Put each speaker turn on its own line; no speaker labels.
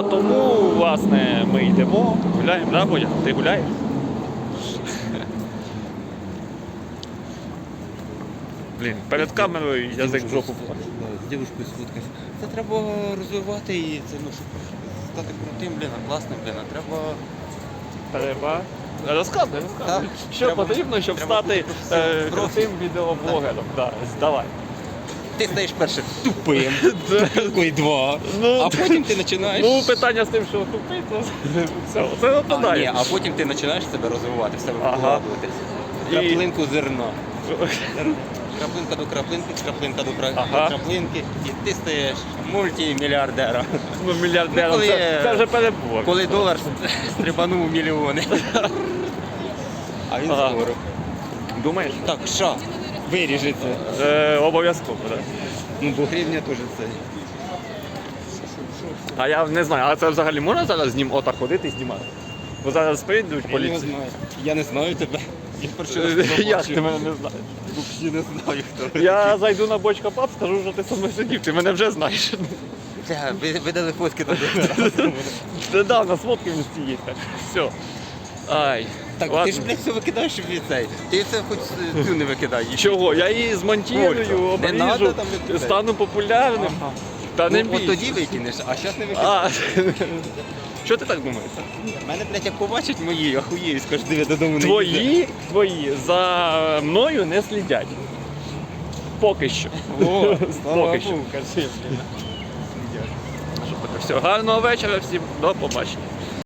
От тому, власне, ми йдемо, гуляємо, да, Бодя? Ти гуляєш? Блін, перед камерою язик в жопу.
З дівчинкою сфоткався. Це треба розвивати і це, ну, щоб стати крутим, блін, а класним, блін, а треба.
Треба. Розказуй, розказуй. Що
треба-
потрібно, щоб
треба
стати
бути
е, крутим відеоблогером. Да, давай.
Ти стаєш перше тупим, тупий два,
Ну,
а потім ти починаєш.
Ну, питання з тим, що тупий, то все, це
а, ні, а потім ти починаєш себе розвивати, в себе
Ага.
вкладуватись.
І-
Краплинку зерна. Краплинка до краплинки, краплинка до краплинки, і ти стаєш мультимільярдером.
Ну, мільярдером,
коли-
це, це вже перебор.
Коли долар стрибанув у мільйони. А він
Ага. Думаєш?
Так, що? Виріжеться.
Е, обов'язково, так.
Ну, бо гривня теж це.
А я не знаю, а це взагалі можна зараз з ним отак ходити і знімати? Бо зараз прийдуть
Я не
поліції.
знаю. Я не знаю тебе. Я перший раз
Е,
тебе
Як
бачу.
ти мене не знаєш?
Взагалі не знаю, хто.
Я зайду на бочка пап, скажу, що ти саме сидів, ти мене вже знаєш.
Бля, ви- видали фотки доктора.
Недавно сфоткав він стоїть так. Все. Ай.
Так,
ладно.
ти ж, блядь, все викидаєш в цей. Ти це хоч е, цю не викидай.
Чого? Я її.
Не надо
обріжу,
там викидати.
стану популярним. Та не
Ну, от тоді викинеш, а зараз не викидай.
А, що ти так думаєш?
Мене, блядь, як побачать мої, охуєю, скажуть, диви додому не їде.
Твої, твої за мною не слідять. Поки що.
О, слава
Поки що.
Богу, кажи, блін.
Все, гарного вечора всім, до побачення.